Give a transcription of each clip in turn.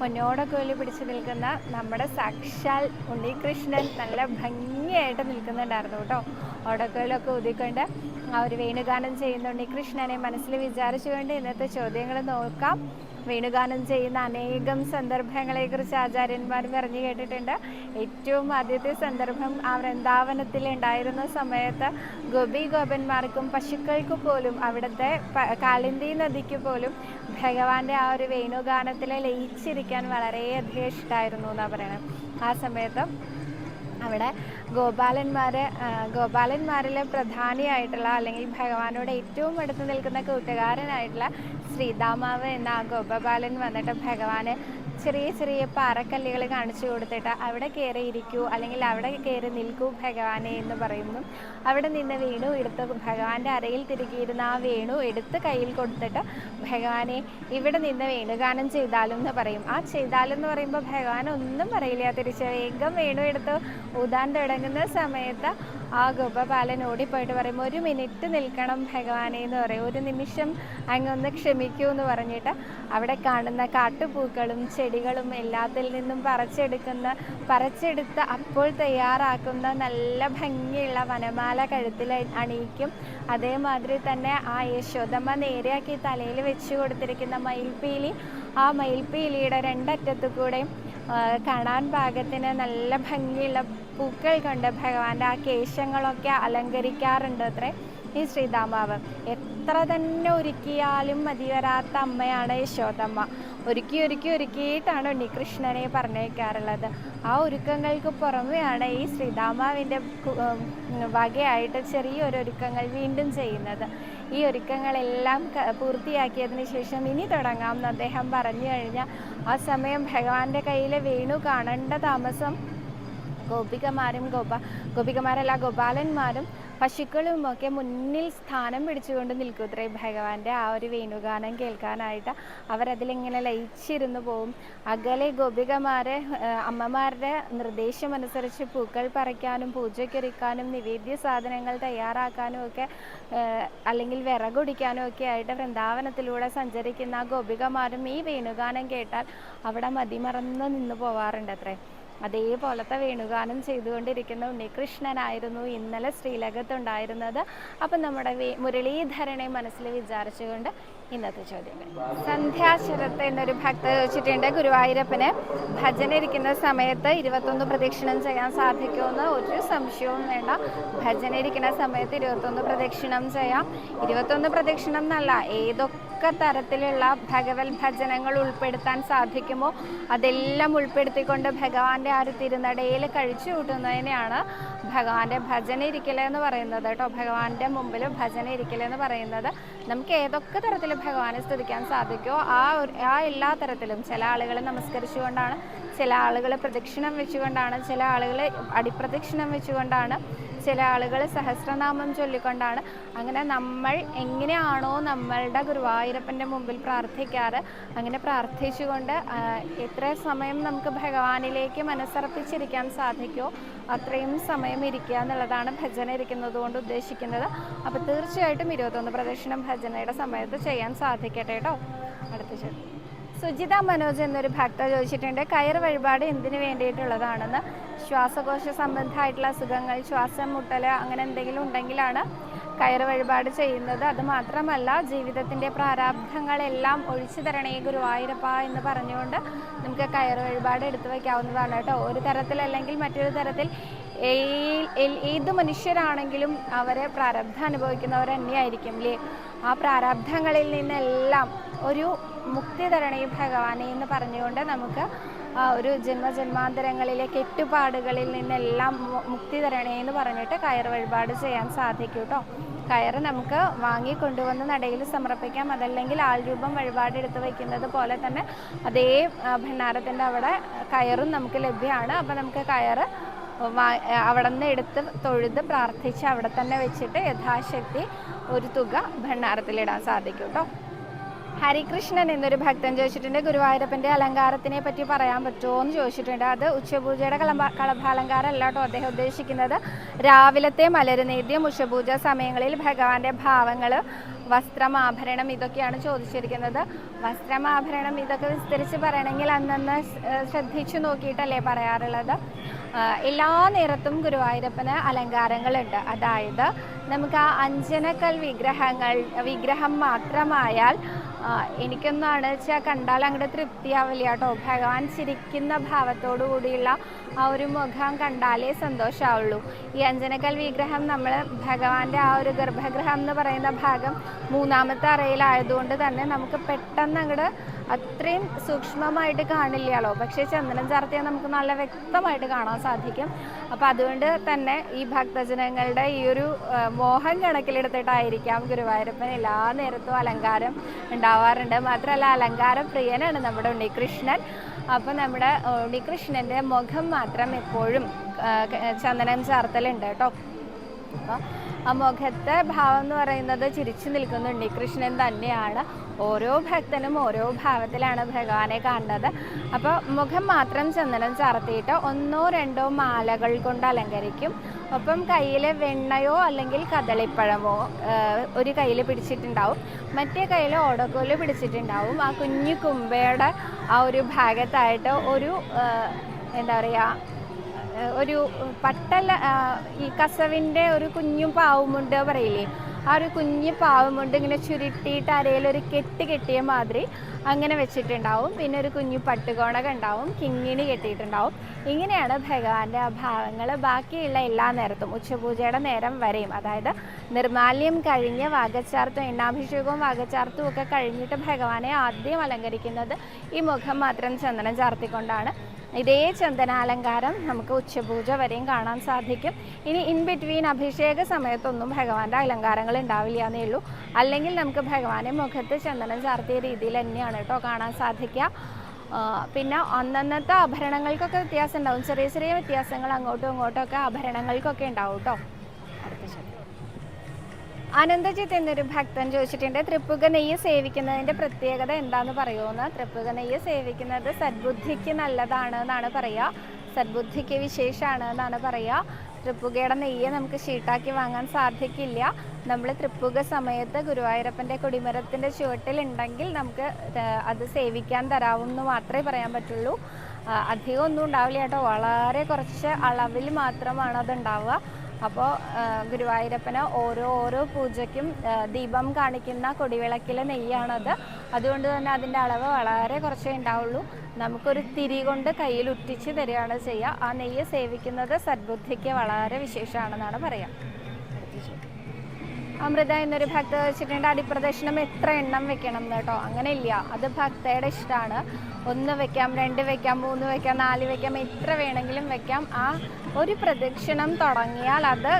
പൊന്നോടക്കോലി പിടിച്ചു നിൽക്കുന്ന നമ്മുടെ സാക്ഷാൽ ഉണ്ണികൃഷ്ണൻ നല്ല ഭംഗിയായിട്ട് നിൽക്കുന്നുണ്ടായിരുന്നു കേട്ടോ. ഓടക്കോലൊക്കെ ഊതിക്കൊണ്ട് ആ ഒരു വേണുഗാനം ചെയ്യുന്ന ഉണ്ണികൃഷ്ണനെ മനസ്സിൽ വിചാരിച്ചുകൊണ്ട് ഇന്നത്തെ ചോദ്യങ്ങൾ നോക്കാം. വേണുഗാനം ചെയ്യുന്ന അനേകം സന്ദർഭങ്ങളെക്കുറിച്ച് ആചാര്യന്മാർ പറഞ്ഞു കേട്ടിട്ടുണ്ട്. ഏറ്റവും ആദ്യത്തെ സന്ദർഭം ആ വൃന്ദാവനത്തിൽ ഉണ്ടായിരുന്ന സമയത്ത് ഗോപി ഗോപന്മാർക്കും പശുക്കൾക്ക് പോലും അവിടുത്തെ കാളിന്തി നദിക്ക് പോലും ഭഗവാന്റെ ആ ഒരു വേണുഗാനത്തിൽ ലയിച്ചിരിക്കാൻ വളരെയധികം ഇഷ്ടമായിരുന്നു എന്നാണ് പറയുന്നത് ആ സമയത്ത് അവിടെ ഗോപാലന്മാരെ ഗോപാലന്മാരിലെ പ്രധാനിയായിട്ടുള്ള അല്ലെങ്കിൽ ഭഗവാനോട് ഏറ്റവും അടുത്ത് നിൽക്കുന്ന കൂട്ടുകാരനായിട്ടുള്ള ശ്രീദാമാവ് എന്ന ആ ഗോപബാലൻ വന്നിട്ട് ഭഗവാന് ചെറിയ ചെറിയ പാറക്കല്ലുകൾ കാണിച്ചു കൊടുത്തിട്ട് അവിടെ കയറി ഇരിക്കൂ അല്ലെങ്കിൽ അവിടെ കയറി നിൽക്കൂ ഭഗവാനെ എന്ന് പറയുന്നു. അവിടെ നിന്ന് വേണു എടുത്ത് ഭഗവാന്റെ അരയിൽ തിരികിയിരുന്ന ആ വേണു എടുത്ത് കയ്യിൽ കൊടുത്തിട്ട് ഭഗവാനെ ഇവിടെ നിന്ന് വേണുഗാനം ചെയ്താലും എന്ന് പറയും. ആ ചെയ്താലും എന്ന് പറയുമ്പോൾ ഭഗവാൻ ഒന്നും പറയില്ല. തിരിച്ച് വേഗം വേണു എടുത്ത് ഊതാൻ തുടങ്ങുന്ന സമയത്ത് ആ ഗോപാലൻ ഓടിപ്പോയിട്ട് പറയും ഒരു മിനിറ്റ് നിൽക്കണം ഭഗവാനെ എന്ന് പറയും. ഒരു നിമിഷം അങ്ങൊന്ന് ക്ഷമിക്കൂ എന്ന് പറഞ്ഞിട്ട് അവിടെ കാണുന്ന കാട്ടുപൂക്കളും ചെടികളും എല്ലാത്തിൽ നിന്നും പറിച്ചെടുക്കുന്ന പറിച്ചെടുത്ത് അപ്പോൾ തയ്യാറാക്കുന്ന നല്ല ഭംഗിയുള്ള വനമാല കഴുത്തിൽ അണിയിക്കും. അതേമാതിരി തന്നെ ആ യശോദമ്മ നേരെയാക്കി തലയിൽ വെച്ച് കൊടുത്തിരിക്കുന്ന മയിൽപ്പീലി. ആ മയിൽപ്പീലിയുടെ രണ്ടറ്റത്തു കൂടെയും കാണാൻ പാകത്തിന് നല്ല ഭംഗിയുള്ള പൂക്കൾ കൊണ്ട് ഭഗവാന്റെ ആ കേശങ്ങളൊക്കെ അലങ്കരിക്കാറുണ്ട് അത്രേ ഈ ശ്രീതാമാവ് എത്ര തന്നെ ഒരുക്കിയാലും മതി വരാത്ത അമ്മയാണ് യശോദമ്മ. ഒരുക്കി ഒരുക്കി ഒരുക്കിയിട്ടാണ് ഉണ്ണികൃഷ്ണനെ പറഞ്ഞേക്കാറുള്ളത് ആ ഒരുക്കങ്ങൾക്ക് പുറമെയാണ് ഈ ശ്രീതാമാവിന്റെ വകയായിട്ട് ചെറിയൊരു ഒരുക്കങ്ങൾ വീണ്ടും ചെയ്യുന്നത്. ഈ ഒരുക്കങ്ങളെല്ലാം പൂർത്തിയാക്കിയതിന് ശേഷം ഇനി തുടങ്ങാം എന്ന് അദ്ദേഹം പറഞ്ഞു കഴിഞ്ഞാൽ ആ സമയം ഭഗവാന്റെ കയ്യിൽ വേണു കാണേണ്ട താമസം ഗോപികമാരും ഗോപ ഗോപികമാരല്ല ഗോപാലന്മാരും പശുക്കളും ഒക്കെ മുന്നിൽ സ്ഥാനം പിടിച്ചുകൊണ്ട് നിൽക്കുത്രേ ഭഗവാന്റെ ആ ഒരു വേണുഗാനം കേൾക്കാനായിട്ട് അവരതിലിങ്ങനെ ലയിച്ചിരുന്നു പോവും. അകലെ ഗോപികമാരെ അമ്മമാരുടെ നിർദ്ദേശം അനുസരിച്ച് പൂക്കൾ പറിക്കാനും പൂജയ്ക്കൊരുക്കാനും നിവേദ്യ സാധനങ്ങൾ തയ്യാറാക്കാനും ഒക്കെ അല്ലെങ്കിൽ വിറകൊടിക്കാനും ഒക്കെ ആയിട്ട് വൃന്ദാവനത്തിലൂടെ സഞ്ചരിക്കുന്ന ഗോപികമാരും ഈ വേണുഗാനം കേട്ടാൽ അവിടെ മതിമറന്ന് നിന്ന് പോവാറുണ്ട് അത്രേ. അതേപോലത്തെ വേണുഗാനം ചെയ്തുകൊണ്ടിരിക്കുന്ന ഉണ്ണികൃഷ്ണനായിരുന്നു ഇന്നലെ ശ്രീലകത്തുണ്ടായിരുന്നത്. അപ്പം നമ്മുടെ മുരളീധരനെ മനസ്സിൽ വിചാരിച്ചുകൊണ്ട് ഇന്നത്തെ ചോദ്യങ്ങൾ. സന്ധ്യാശരത്ത് എന്നൊരു ഭക്ത ചോദിച്ചിട്ടുണ്ട് ഗുരുവായൂരപ്പന് ഭജന ഇരിക്കുന്ന സമയത്ത് ഇരുപത്തൊന്ന് പ്രദക്ഷിണം ചെയ്യാൻ സാധിക്കുമെന്ന് ഒരു സംശയവും വേണ്ട. ഭജന ഇരിക്കുന്ന സമയത്ത് ഇരുപത്തൊന്ന് പ്രദക്ഷിണം ചെയ്യാം. ഇരുപത്തൊന്ന് പ്രദക്ഷിണം എന്നല്ല ഏതൊക്കെ തരത്തിലുള്ള ഭഗവത് ഭജനങ്ങൾ ഉൾപ്പെടുത്താൻ സാധിക്കുമോ അതെല്ലാം ഉൾപ്പെടുത്തിക്കൊണ്ട് ഭഗവാന്റെ ആ ഒരു തിരുനടയിൽ കഴിച്ചു കൂട്ടുന്നതിനെയാണ് ഭഗവാന്റെ ഭജന ഇരിക്കലെന്ന് പറയുന്നത് കേട്ടോ. ഭഗവാന്റെ മുമ്പിൽ ഭജന ഇരിക്കലെന്ന് പറയുന്നത്. നമുക്ക് ഏതൊക്കെ തരത്തിൽ ഭഗവാനെ സ്തുതിക്കാൻ സാധിക്കുമോ ആ ആ എല്ലാ തരത്തിലും ചില ആളുകളെ നമസ്കരിച്ചുകൊണ്ടാണ് ചില ആളുകൾ പ്രദക്ഷിണം വെച്ചുകൊണ്ടാണ് ചില ആളുകൾ അടിപ്രദക്ഷിണം വെച്ചുകൊണ്ടാണ് ചില ആളുകൾ സഹസ്രനാമം ചൊല്ലിക്കൊണ്ടാണ്. അങ്ങനെ നമ്മൾ എങ്ങനെയാണോ നമ്മളുടെ ഗുരുവായൂരപ്പന്റെ മുമ്പിൽ പ്രാർത്ഥിക്കാറ് അങ്ങനെ പ്രാർത്ഥിച്ചുകൊണ്ട് എത്ര സമയം നമുക്ക് ഭഗവാനിലേക്ക് മനസ്സർപ്പിച്ചിരിക്കാൻ സാധിക്കുമോ അത്രയും സമയം ഇരിക്കുക എന്നുള്ളതാണ് ഭജന ഇരിക്കുന്നത് കൊണ്ട് ഉദ്ദേശിക്കുന്നത്. അപ്പോൾ തീർച്ചയായിട്ടും ഇരുപത്തൊന്ന് പ്രദക്ഷിണം ഭജനയുടെ സമയത്ത് ചെയ്യാൻ സാധിക്കട്ടെ കേട്ടോ അടുത്ത ചോദ്യം. സുജിത മനോജ് എന്നൊരു ഭക്ത ചോദിച്ചിട്ടുണ്ട് കയർ വഴിപാട് എന്തിനു വേണ്ടിയിട്ടുള്ളതാണെന്ന്? ശ്വാസകോശ സംബന്ധമായിട്ടുള്ള അസുഖങ്ങൾ ശ്വാസം മുട്ടൽ അങ്ങനെ എന്തെങ്കിലും ഉണ്ടെങ്കിലാണ് കയർ വഴിപാട് ചെയ്യുന്നത്. അത് മാത്രമല്ല ജീവിതത്തിന്റെ പ്രാരാബ്ധങ്ങളെല്ലാം ഒഴിച്ചു തരണേ ഗുരുവായൂരപ്പ എന്ന് പറഞ്ഞുകൊണ്ട് നമുക്ക് കയർ വഴിപാട് എടുത്തു വയ്ക്കാവുന്നതാണ് കേട്ടോ. ഒരു തരത്തിൽ അല്ലെങ്കിൽ മറ്റൊരു തരത്തിൽ ഏത് മനുഷ്യരാണെങ്കിലും അവരെ പ്രാരബ്ധം അനുഭവിക്കുന്നവർ തന്നെയായിരിക്കും അല്ലേ ആ പ്രാരബ്ധങ്ങളിൽ നിന്നെല്ലാം ഒരു മുക്തി തരണേ ഭഗവാനെ എന്ന് പറഞ്ഞുകൊണ്ട് നമുക്ക് ഒരു ജന്മജന്മാന്തരങ്ങളിലെ കെട്ടുപാടുകളിൽ നിന്നെല്ലാം മുക്തി തരണേ എന്ന് പറഞ്ഞിട്ട് കയർ വഴിപാട് ചെയ്യാൻ സാധിക്കും കേട്ടോ കയറ് നമുക്ക് വാങ്ങി കൊണ്ടുവന്ന് നടയിൽ സമർപ്പിക്കാം. അതല്ലെങ്കിൽ ആൾ രൂപം വഴിപാടെടുത്ത് വയ്ക്കുന്നത് പോലെ തന്നെ അതേ ഭണ്ണാരത്തിന്റെ അവിടെ കയറും നമുക്ക് ലഭ്യമാണ്. അപ്പോൾ നമുക്ക് കയർ അവിടെ നിന്ന് എടുത്ത് തൊഴുത് പ്രാർത്ഥിച്ച് അവിടെ തന്നെ വെച്ചിട്ട് യഥാശക്തി ഒരു തുക ഭണ്ണാരത്തിലിടാൻ സാധിക്കും കേട്ടോ ഹരികൃഷ്ണൻ എന്നൊരു ഭക്തൻ ചോദിച്ചിട്ടുണ്ട് ഗുരുവായൂരപ്പന്റെ അലങ്കാരത്തിനെ പറ്റി പറയാൻ പറ്റുമോ എന്ന് ചോദിച്ചിട്ടുണ്ട്. അത് ഉച്ചപൂജയുടെ കളഭ കളഭാലങ്കാരം അല്ല കേട്ടോ അദ്ദേഹം ഉദ്ദേശിക്കുന്നത്. രാവിലത്തെ മലരുനേദ്യം ഉച്ചപൂജ സമയങ്ങളിൽ ഭഗവാന്റെ ഭാവങ്ങൾ വസ്ത്രമാഭരണം ഇതൊക്കെയാണ് ചോദിച്ചിരിക്കുന്നത്. വസ്ത്രമാഭരണം ഇതൊക്കെ വിസ്തരിച്ച് പറയണമെങ്കിൽ അന്നന്ന് ശ്രദ്ധിച്ചു നോക്കിയിട്ടല്ലേ പറയാറുള്ളത്. എല്ലാ നേരത്തും ഗുരുവായൂരപ്പന് അലങ്കാരങ്ങളുണ്ട്. അതായത് നമുക്ക് ആ അഞ്ജനക്കൽ വിഗ്രഹങ്ങൾ വിഗ്രഹം മാത്രമായാൽ എനിക്കൊന്നാണ് വെച്ചാൽ കണ്ടാൽ അങ്ങോട്ട് തൃപ്തിയാവില്ല കേട്ടോ. ഭഗവാൻ ചിരിക്കുന്ന ഭാവത്തോടു കൂടിയുള്ള ആ ഒരു മുഖം കണ്ടാലേ സന്തോഷമാവുള്ളൂ ഈ അഞ്ജനക്കൽ വിഗ്രഹം നമ്മൾ ഭഗവാന്റെ ആ ഒരു ഗർഭഗ്രഹം എന്ന് പറയുന്ന ഭാഗം മൂന്നാമത്തെ അറയിലായതുകൊണ്ട് തന്നെ നമുക്ക് പെട്ടെന്ന് അങ്ങോട്ട് അത്രയും സൂക്ഷ്മമായിട്ട് കാണില്ലല്ലോ പക്ഷേ ചന്ദനം ചാർത്തിയാൽ നമുക്ക് നല്ല വ്യക്തമായിട്ട് കാണാൻ സാധിക്കും. അപ്പോൾ അതുകൊണ്ട് തന്നെ ഈ ഭക്തജനങ്ങളുടെ ഈ ഒരു മോഹം കണക്കിലെടുത്തിട്ടായിരിക്കാം ഗുരുവായൂരപ്പൻ എല്ലാ നേരത്തും അലങ്കാരം ഉണ്ടാവാറുണ്ട്. മാത്രമല്ല അലങ്കാര പ്രിയനാണ് നമ്മുടെ ഉണ്ണികൃഷ്ണൻ. അപ്പോൾ നമ്മുടെ ഉണ്ണികൃഷ്ണന്റെ മുഖം മാത്രം എപ്പോഴും ചന്ദനം ചാർത്തലുണ്ട് കേട്ടോ. അപ്പോൾ ആ മുഖത്തെ ഭാവം എന്ന് പറയുന്നത് ചിരിച്ചു നിൽക്കുന്ന കൃഷ്ണൻ തന്നെയാണ് ഓരോ ഭക്തനും ഓരോ ഭാവത്തിലാണ് ഭഗവാനെ കാണുന്നത്. അപ്പോൾ മുഖം മാത്രം ചന്ദനം ചാർത്തിയിട്ട് ഒന്നോ രണ്ടോ മാലകൾ കൊണ്ട് അലങ്കരിക്കും. ഒപ്പം കയ്യിൽ വെണ്ണയോ അല്ലെങ്കിൽ കദളിപ്പഴമോ ഒരു കയ്യിൽ പിടിച്ചിട്ടുണ്ടാവും. മറ്റേ കയ്യിൽ ഓടക്കോൽ പിടിച്ചിട്ടുണ്ടാവും. ആ കുഞ്ഞു കുമ്പയുടെ ആ ഒരു ഭാഗത്തായിട്ട് ഒരു എന്താ പറയുക ഒരു പട്ടല ഈ കസവിന്റെ ഒരു കുഞ്ഞു പാവുമുണ്ട് പറയില്ലേ? ആ ഒരു കുഞ്ഞു പാവുമുണ്ട് ഇങ്ങനെ ചുരുട്ടിയിട്ട് അരയിൽ ഒരു കെട്ട് കെട്ടിയ മാതിരി അങ്ങനെ വെച്ചിട്ടുണ്ടാവും. പിന്നെ ഒരു കുഞ്ഞു പട്ടുകോണക ഉണ്ടാവും കിങ്ങിണി കെട്ടിയിട്ടുണ്ടാവും. ഇങ്ങനെയാണ് ഭഗവാന്റെ ആ ഭാവങ്ങൾ ബാക്കിയുള്ള എല്ലാ നേരത്തും ഉച്ചപൂജയുടെ നേരം വരെയും. അതായത് നിർമാല്യം കഴിഞ്ഞ് വാഗച്ചാർത്തും എണ്ണാഭിഷേകവും വാഗച്ചാർത്തും ഒക്കെ കഴിഞ്ഞിട്ട് ഭഗവാനെ ആദ്യം അലങ്കരിക്കുന്നത് ഈ മുഖം മാത്രം ചന്ദനം ചാർത്തിക്കൊണ്ടാണ്. ഇതേ ചന്ദനാലങ്കാരം നമുക്ക് ഉച്ചപൂജ വരെയും കാണാൻ സാധിക്കും. ഇനി ഇൻ ബിറ്റ്വീൻ അഭിഷേക സമയത്തൊന്നും ഭഗവാന്റെ അലങ്കാരങ്ങൾ ഉണ്ടാവില്ല എന്നേ ഉള്ളൂ. അല്ലെങ്കിൽ നമുക്ക് ഭഗവാനെ മുഖത്ത് ചന്ദനം ചാർത്തിയ രീതിയിൽ തന്നെയാണ് കേട്ടോ കാണാൻ സാധിക്കുക. പിന്നെ അന്നന്നത്തെ ആഭരണങ്ങൾക്കൊക്കെ വ്യത്യാസം ഉണ്ടാവും. ചെറിയ ചെറിയ വ്യത്യാസങ്ങൾ അങ്ങോട്ടും ഇങ്ങോട്ടും ഒക്കെ ആഭരണങ്ങൾക്കൊക്കെ ഉണ്ടാവും കേട്ടോ. ആനന്ദജിത്ത് എന്നൊരു ഭക്തൻ ചോദിച്ചിട്ടുണ്ട് തൃപ്പുക നെയ്യ് സേവിക്കുന്നതിന്റെ പ്രത്യേകത എന്താന്ന് പറയുമെന്ന്? തൃപ്പുക നെയ്യ് സേവിക്കുന്നത് സദ്ബുദ്ധിക്ക് നല്ലതാണ് എന്നാണ് പറയുക. സദ്ബുദ്ധിക്ക് വിശേഷമാണ് എന്നാണ് പറയുക. തൃപ്പുകയുടെ നെയ്യ് നമുക്ക് ഷീട്ടാക്കി വാങ്ങാൻ സാധിക്കില്ല നമ്മൾ തൃപ്പുക സമയത്ത് ഗുരുവായൂരപ്പന്റെ കൊടിമരത്തിന്റെ ചുവട്ടിലുണ്ടെങ്കിൽ നമുക്ക് അത് സേവിക്കാൻ തരാവും എന്ന് മാത്രമേ പറയാൻ പറ്റുള്ളൂ. അധികം ഒന്നും ഉണ്ടാവില്ല കേട്ടോ. വളരെ കുറച്ച് അളവിൽ മാത്രമാണ് അത് ഉണ്ടാവുക അപ്പോൾ ഗുരുവായൂരപ്പന് ഓരോ ഓരോ പൂജയ്ക്കും ദീപം കാണിക്കുന്ന കൊടിവിളക്കിലെ നെയ്യാണത്. അതുകൊണ്ട് തന്നെ അതിന്റെ അളവ് വളരെ കുറച്ചേ ഉണ്ടാവുള്ളൂ. നമുക്കൊരു തിരി കൊണ്ട് കയ്യിൽ ഉറ്റിച്ച് തരികയാണ് ചെയ്യുക. ആ നെയ്യ് സേവിക്കുന്നത് സദ്ബുദ്ധിക്ക് വളരെ വിശേഷമാണെന്നാണ് പറയാം. അമൃത എന്നൊരു ഭക്ത വെച്ചിട്ടുണ്ട്. അടിപ്രദക്ഷിണം എത്ര എണ്ണം വെക്കണം കേട്ടോ. അങ്ങനെ ഇല്ല. അത് ഭക്തയുടെ ഇഷ്ടമാണ്. ഒന്ന് വെക്കാം രണ്ട് വെക്കാം മൂന്ന് വെക്കാം നാല് വെക്കാം എത്ര വേണമെങ്കിലും വെക്കാം. ആ ഒരു പ്രദക്ഷിണം തുടങ്ങിയാൽ അത്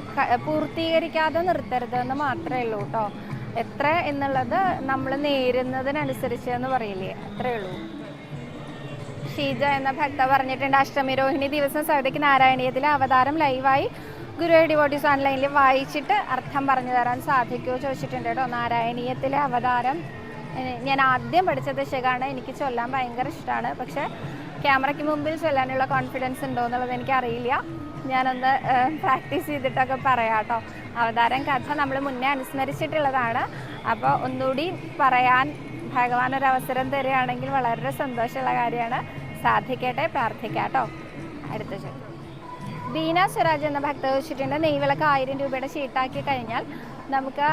പൂർത്തീകരിക്കാതെ നിർത്തരുത് എന്ന് മാത്രമേ ഉള്ളൂ കേട്ടോ. എത്ര എന്നുള്ളത് നമ്മൾ നേരുന്നതിനനുസരിച്ച് എന്ന് പറയില്ലേ. അത്രേ ഉള്ളൂ. ഷീജ എന്ന ഭക്ത പറഞ്ഞിട്ടുണ്ട് അഷ്ടമി രോഹിണി ദിവസം സവിതയ്ക്ക് നാരായണീയത്തിലെ അവതാരം ലൈവായി ഗുരു ഡിവോട്ടീസ് ഓൺലൈനിൽ വായിച്ചിട്ട് അർത്ഥം പറഞ്ഞു തരാൻ സാധിക്കുമോ ചോദിച്ചിട്ടുണ്ട് കേട്ടോ. നാരായണീയത്തിലെ അവതാരം. ഞാൻ ആദ്യം പഠിച്ച ദശകാണ് എനിക്ക് ചൊല്ലാൻ ഭയങ്കര ഇഷ്ടമാണ്. പക്ഷേ ക്യാമറയ്ക്ക് മുമ്പിൽ ചൊല്ലാനുള്ള കോൺഫിഡൻസ് ഉണ്ടോ എന്നുള്ളത് എനിക്കറിയില്ല. ഞാനൊന്ന് പ്രാക്ടീസ് ചെയ്തിട്ടൊക്കെ പറയാം കേട്ടോ. അവതാരം കഥ നമ്മൾ മുന്നേ അനുസ്മരിച്ചിട്ടുള്ളതാണ്. അപ്പോൾ ഒന്നുകൂടി പറയാൻ ഭഗവാൻ ഒരു അവസരം തരികയാണെങ്കിൽ വളരെ സന്തോഷമുള്ള കാര്യമാണ്. സാധിക്കട്ടെ പ്രാർത്ഥിക്കാം കേട്ടോ. അടുത്ത ചോദ്യം. ബീന സ്വരാജ് എന്ന ഭക്ത വെച്ചിട്ടുണ്ട്. നെയ്വിളക്ക് ആയിരം രൂപയുടെ ഷീട്ടാക്കി കഴിഞ്ഞാൽ നമുക്ക്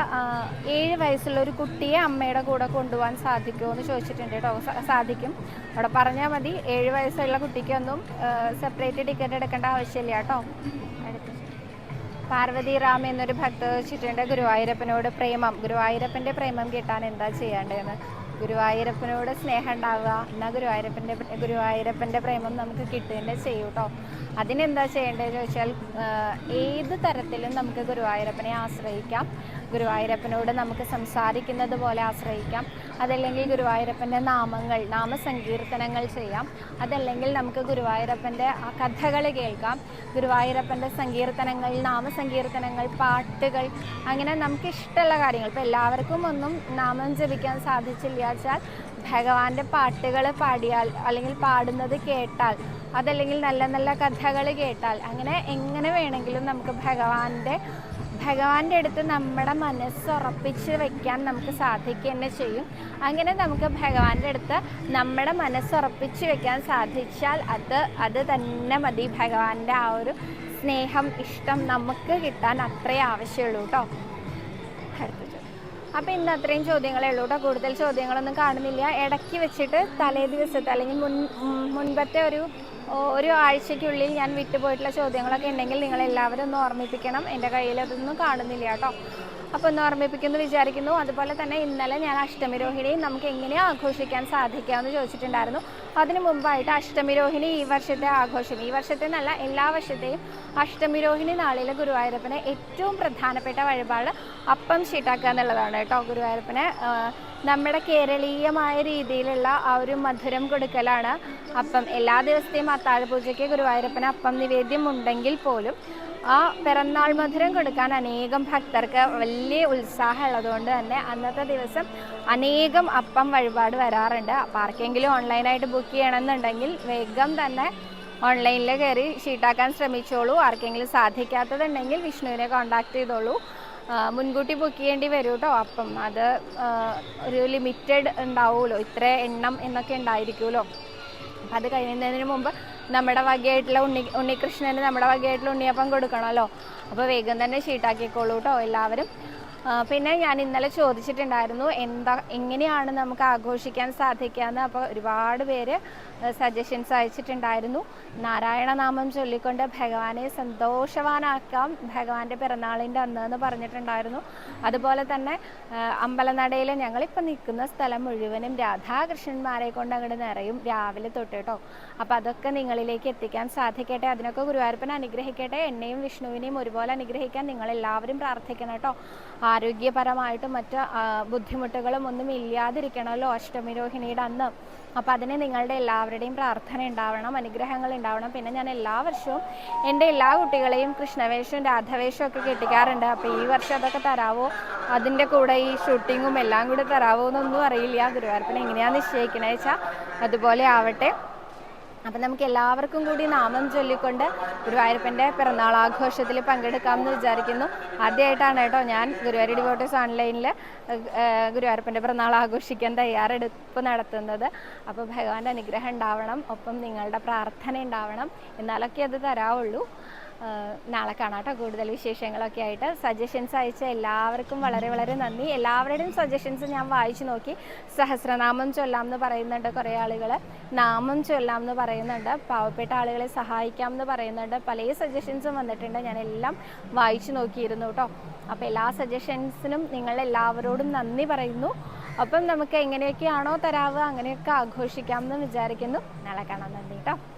ഏഴ് വയസ്സുള്ള ഒരു കുട്ടിയെ അമ്മയുടെ കൂടെ കൊണ്ടുപോകാൻ സാധിക്കുമോ എന്ന് ചോദിച്ചിട്ടുണ്ട് കേട്ടോ. സാധിക്കും. അവിടെ പറഞ്ഞാൽ മതി ഏഴ് വയസ്സുള്ള കുട്ടിക്കൊന്നും സെപ്പറേറ്റ് ടിക്കറ്റ് എടുക്കേണ്ട ആവശ്യമില്ല കേട്ടോ. പാർവതി റാം എന്നൊരു ഭക്ത വെച്ചിട്ടുണ്ട്. ഗുരുവായൂരപ്പനോട് പ്രേമം. ഗുരുവായൂരപ്പന്റെ പ്രേമം കിട്ടാൻ എന്താ ചെയ്യേണ്ടതെന്ന് ഗുരുവായൂരപ്പനോട് സ്നേഹം ഉണ്ടാവുക എന്നാൽ ഗുരുവായൂരപ്പന്റെ ഗുരുവായൂരപ്പന്റെ പ്രേമം നമുക്ക് കിട്ടുകതന്നെ ചെയ്യും കേട്ടോ അതിനെന്താ ചെയ്യേണ്ടതെന്ന് ചോദിച്ചാൽ ഏത് തരത്തിലും നമുക്ക് ഗുരുവായൂരപ്പനെ ആശ്രയിക്കാം. ഗുരുവായൂരപ്പനോട് നമുക്ക് സംസാരിക്കുന്നത് പോലെ ആശ്രയിക്കാം. അതല്ലെങ്കിൽ ഗുരുവായൂരപ്പന്റെ നാമങ്ങൾ നാമസങ്കീർത്തനങ്ങൾ ചെയ്യാം. അതല്ലെങ്കിൽ നമുക്ക് ഗുരുവായൂരപ്പന്റെ കഥകൾ കേൾക്കാം. ഗുരുവായൂരപ്പന്റെ സങ്കീർത്തനങ്ങൾ നാമസങ്കീർത്തനങ്ങൾ പാട്ടുകൾ അങ്ങനെ നമുക്ക് ഇഷ്ടമുള്ള കാര്യങ്ങൾ. ഇപ്പോൾ എല്ലാവർക്കും ഒന്നും നാമം ജപിക്കാൻ സാധിച്ചില്ല വെച്ചാൽ ഭഗവാന്റെ പാട്ടുകൾ പാടിയാൽ അല്ലെങ്കിൽ പാടുന്നത് കേട്ടാൽ അതല്ലെങ്കിൽ നല്ല നല്ല കഥകൾ കേട്ടാൽ അങ്ങനെ എങ്ങനെ വേണമെങ്കിലും നമുക്ക് ഭഗവാന്റെ ഭഗവാന്റെ അടുത്ത് നമ്മുടെ മനസ്സ് ഉറപ്പിച്ച് വെക്കാൻ നമുക്ക് സാധിക്കുക തന്നെ ചെയ്യും. അങ്ങനെ നമുക്ക് ഭഗവാന്റെ അടുത്ത് നമ്മുടെ മനസ്സ് ഉറപ്പിച്ച് വെക്കാൻ സാധിച്ചാൽ അത് അത് തന്നെ മതി. ഭഗവാന്റെ ആ ഒരു സ്നേഹം ഇഷ്ടം നമുക്ക് കിട്ടാൻ അത്രേ ആവശ്യമുള്ളൂ കേട്ടോ അടുത്ത അപ്പോൾ ഇന്ന് അത്രയും ചോദ്യങ്ങളേ ഉള്ളൂ കേട്ടോ കൂടുതൽ ചോദ്യങ്ങളൊന്നും കാണുന്നില്ല. ഇടയ്ക്ക് വെച്ചിട്ട് തലേ ദിവസത്തെ അല്ലെങ്കിൽ മുൻ മുൻപത്തെ ഒരു ഒരു ആഴ്ചയ്ക്കുള്ളിൽ ഞാൻ വിട്ടുപോയിട്ടുള്ള ചോദ്യങ്ങളൊക്കെ ഉണ്ടെങ്കിൽ നിങ്ങൾ എല്ലാവരും ഒന്ന് ഓർമ്മിപ്പിക്കണം. എന്റെ കയ്യിൽ അതൊന്നും കാണുന്നില്ല കേട്ടോ. അപ്പോൾ ഒന്ന് ഓർമ്മിപ്പിക്കുന്നു വിചാരിക്കുന്നു. അതുപോലെ തന്നെ ഇന്നലെ ഞാൻ അഷ്ടമി രോഹിണി നമുക്ക് എങ്ങനെ ആഘോഷിക്കാൻ സാധിക്കാമെന്ന് ചോദിച്ചിട്ടുണ്ടായിരുന്നു. അതിന് മുമ്പായിട്ട് അഷ്ടമി രോഹിണി ഈ വർഷത്തെ ആഘോഷം. ഈ വർഷത്തെ എന്നല്ല എല്ലാ വർഷത്തെയും അഷ്ടമി രോഹിണി നാളിലെ ഗുരുവായൂരപ്പനെ ഏറ്റവും പ്രധാനപ്പെട്ട വഴിപാട് അപ്പം ഷീട്ടാക്കുക എന്നുള്ളതാണ് കേട്ടോ ഗുരുവായൂരപ്പന് നമ്മുടെ കേരളീയമായ രീതിയിലുള്ള ആ ഒരു മധുരം കൊടുക്കലാണ്. അപ്പം എല്ലാ ദിവസത്തെയും അത്താഴ പൂജയ്ക്ക് ഗുരുവായൂരപ്പന് അപ്പം നിവേദ്യം ഉണ്ടെങ്കിൽ പോലും ആ പിറന്നാൾ മധുരം കൊടുക്കാൻ അനേകം ഭക്തർക്ക് വലിയ ഉത്സാഹം ഉള്ളതുകൊണ്ട് തന്നെ അന്നത്തെ ദിവസം അനേകം അപ്പം വഴിപാട് വരാറുണ്ട്. അപ്പോൾ ആർക്കെങ്കിലും ഓൺലൈനായിട്ട് ബുക്ക് ചെയ്യണമെന്നുണ്ടെങ്കിൽ വേഗം തന്നെ ഓൺലൈനിൽ കയറി ഷീട്ടാക്കാൻ ശ്രമിച്ചോളൂ. ആർക്കെങ്കിലും സാധിക്കാത്തതുണ്ടെങ്കിൽ വിഷ്ണുവിനെ കോൺടാക്ട് ചെയ്തോളൂ. മുൻകൂട്ടി ബുക്ക് ചെയ്യേണ്ടി വരും കേട്ടോ അപ്പം അത് ഒരു ലിമിറ്റഡ് ഉണ്ടാവുമല്ലോ. ഇത്ര എണ്ണം എന്നൊക്കെ ഉണ്ടായിരിക്കുമല്ലോ. അപ്പം അത് കഴിയുന്നതിന് മുമ്പ് നമ്മുടെ വകയായിട്ടുള്ള ഉണ്ണി ഉണ്ണികൃഷ്ണന് നമ്മുടെ വകയായിട്ടുള്ള ഉണ്ണിയപ്പം കൊടുക്കണമല്ലോ. അപ്പോൾ വേഗം തന്നെ ഷീട്ടാക്കിക്കോളൂ കേട്ടോ എല്ലാവരും. പിന്നെ ഞാൻ ഇന്നലെ ചോദിച്ചിട്ടുണ്ടായിരുന്നു എന്താ എങ്ങനെയാണ് നമുക്ക് ആഘോഷിക്കാൻ സാധിക്കാന്ന്. അപ്പോൾ ഒരുപാട് പേര് സജഷൻസ് അയച്ചിട്ടുണ്ടായിരുന്നു. നാരായണ നാമം ചൊല്ലിക്കൊണ്ട് ഭഗവാനെ സന്തോഷവാനാക്കാം. ഭഗവാന്റെ പിറന്നാളിന്റെ അന്ന് എന്ന് പറഞ്ഞിട്ടുണ്ടായിരുന്നു. അതുപോലെ തന്നെ അമ്പലനടയിൽ ഞങ്ങളിപ്പോൾ നിൽക്കുന്ന സ്ഥലം മുഴുവനും രാധാകൃഷ്ണന്മാരെ കൊണ്ട് അങ്ങോട്ട് നിറയും രാവിലെ തൊട്ട് കേട്ടോ അപ്പോൾ അതൊക്കെ നിങ്ങളിലേക്ക് എത്തിക്കാൻ സാധിക്കട്ടെ. അതിനൊക്കെ ഗുരുവായൂരപ്പനെ അനുഗ്രഹിക്കട്ടെ. എന്നെയും വിഷ്ണുവിനെയും ഒരുപോലെ അനുഗ്രഹിക്കാൻ നിങ്ങളെല്ലാവരും പ്രാർത്ഥിക്കണം കേട്ടോ ആരോഗ്യപരമായിട്ടും മറ്റ് ബുദ്ധിമുട്ടുകളും ഒന്നും ഇല്ലാതിരിക്കണമല്ലോ അഷ്ടമി രോഹിണിയുടെ അന്ന്. അപ്പം അതിന് നിങ്ങളുടെ എല്ലാവരുടെയും പ്രാർത്ഥന ഉണ്ടാവണം അനുഗ്രഹങ്ങൾ ഉണ്ടാവണം. പിന്നെ ഞാൻ എല്ലാ വർഷവും എന്റെ എല്ലാ കുട്ടികളെയും കൃഷ്ണവേഷവും രാധവേഷവും ഒക്കെ കെട്ടിക്കാറുണ്ട്. അപ്പോൾ ഈ വർഷം അതൊക്കെ തരാവോ? അതിന്റെ കൂടെ ഈ ഷൂട്ടിങ്ങും എല്ലാം കൂടെ തരാവോ എന്നൊന്നും അറിയില്ല. ഗുരുവായൂരപ്പനെ എങ്ങനെയാണ് നിശ്ചയിക്കണേച്ചാൽ അതുപോലെ ആവട്ടെ. അപ്പം നമുക്ക് എല്ലാവർക്കും കൂടി നാമം ചൊല്ലിക്കൊണ്ട് ഗുരുവായൂരപ്പന്റെ പിറന്നാൾ ആഘോഷത്തിൽ പങ്കെടുക്കാമെന്ന് വിചാരിക്കുന്നു. ആദ്യമായിട്ടാണ് കേട്ടോ ഞാൻ ഗുരുവായൂർ ഡിവോട്ടേഴ്സ് ഓൺലൈനിൽ ഗുരുവായൂരപ്പന്റെ പിറന്നാൾ ആഘോഷിക്കാൻ തയ്യാറെടുപ്പ് നടത്തുന്നത്. അപ്പോൾ ഭഗവാന്റെ അനുഗ്രഹം ഉണ്ടാവണം ഒപ്പം നിങ്ങളുടെ പ്രാർത്ഥന ഉണ്ടാവണം. എന്നാലൊക്കെ അത് തരാവുള്ളൂ. നാളെ കാണാം കേട്ടോ കൂടുതൽ വിശേഷങ്ങളൊക്കെ ആയിട്ട്. സജഷൻസ് അയച്ച എല്ലാവർക്കും വളരെ വളരെ നന്ദി. എല്ലാവരുടെയും സജഷൻസ് ഞാൻ വായിച്ചു നോക്കി. സഹസ്രനാമം ചൊല്ലാം എന്ന് പറയുന്നുണ്ട് കുറേ ആളുകൾ നാമം ചൊല്ലാം എന്ന് പറയുന്നുണ്ട്. പാവപ്പെട്ട ആളുകളെ സഹായിക്കാം എന്ന് പറയുന്നുണ്ട്. പല സജഷൻസും വന്നിട്ടുണ്ട്. ഞാൻ എല്ലാം വായിച്ചു നോക്കിയിരുന്നു കേട്ടോ അപ്പോൾ എല്ലാ സജഷൻസിനും നിങ്ങൾ എല്ലാവരോടും നന്ദി പറയുന്നു. അപ്പം നമുക്ക് എങ്ങനെയൊക്കെയാണോ തരാവുക അങ്ങനെയൊക്കെ ആഘോഷിക്കാം എന്ന് വിചാരിക്കുന്നു. നാളെ കാണാൻ നന്ദി കേട്ടോ